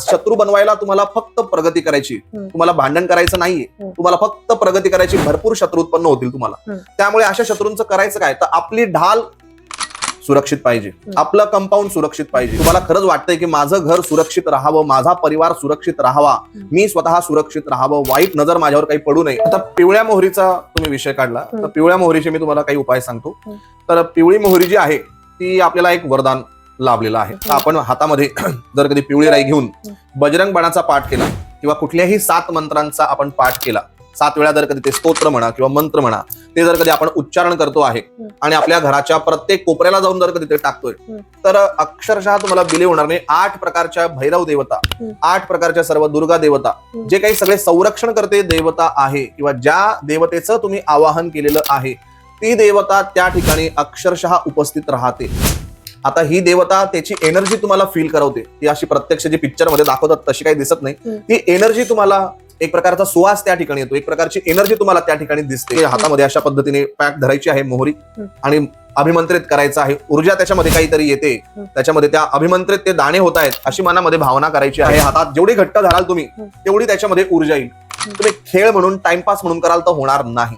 शत्रू बनवायला तुम्हाला फक्त प्रगती करायची. तुम्हाला भांडण करायचं नाहीये. तुम्हाला फक्त प्रगती करायची भरपूर शत्रू उत्पन्न होतील तुम्हाला. त्यामुळे अशा शत्रूंचं करायचं काय? तर आपली ढाल सुरक्षित पाहिजे. आपलं कंपाऊंड सुरक्षित पाहिजे. तुम्हाला खरंच वाटतंय की माझं घर सुरक्षित राहावं माझा परिवार सुरक्षित राहावा. मी स्वतः सुरक्षित राहावं. वाईट नजर माझ्यावर काही पडू नये. आता पिवळ्या मोहरीचा तुम्ही विषय काढला. तर पिवळ्या मोहरीचे मी तुम्हाला काही उपाय सांगतो. तर पिवळी मोहरी जी आहे ती आपल्याला एक वरदान लाभलेलं आहे तर आपण हातामध्ये जर कधी पिवळी राई घेऊन बजरंग बाणाचा पाठ केला किंवा कुठल्याही सात मंत्रांचा आपण पाठ केला सात वेळा जर कधी ते स्तोत्र म्हणा किंवा मंत्र म्हणा ते जर कधी आपण उच्चारण करतो आहे आणि आपल्या घराच्या प्रत्येक कोपऱ्याला जाऊन जर कधी ते टाकतोय. तर अक्षरशः तुम्हाला बिले होणार नाही आठ प्रकारच्या भैरव देवता. आठ प्रकारच्या सर्व दुर्गा देवता. जे काही सगळे संरक्षण करते देवता आहे किंवा ज्या देवतेचं तुम्ही आवाहन केलेलं आहे ती देवता त्या ठिकाणी अक्षरशः उपस्थित राहते आता ही देवता त्याची एनर्जी तुम्हाला फील करवते. ती अशी प्रत्यक्ष जी पिक्चरमध्ये दाखवतात तशी काही दिसत नाही. ती एनर्जी तुम्हाला एक प्रकारचा सुवास त्या ठिकाणी येतो. एक प्रकारची एनर्जी तुम्हाला त्या ठिकाणी दिसते. हातामध्ये अशा पद्धतीने पॅक धरायची आहे मोहरी. आणि अभिमंत्रित करायचं आहे. ऊर्जा त्याच्यामध्ये काहीतरी येते. त्याच्यामध्ये त्या अभिमंत्रित ते दाणे होत आहेत अशी मनामध्ये भावना करायची आहे. हातात जेवढी घट्ट धराल तुम्ही. तेवढी त्याच्यामध्ये ऊर्जा येईल. तुम्ही खेळ म्हणून टाइमपास म्हणून कराल तर होणार नाही.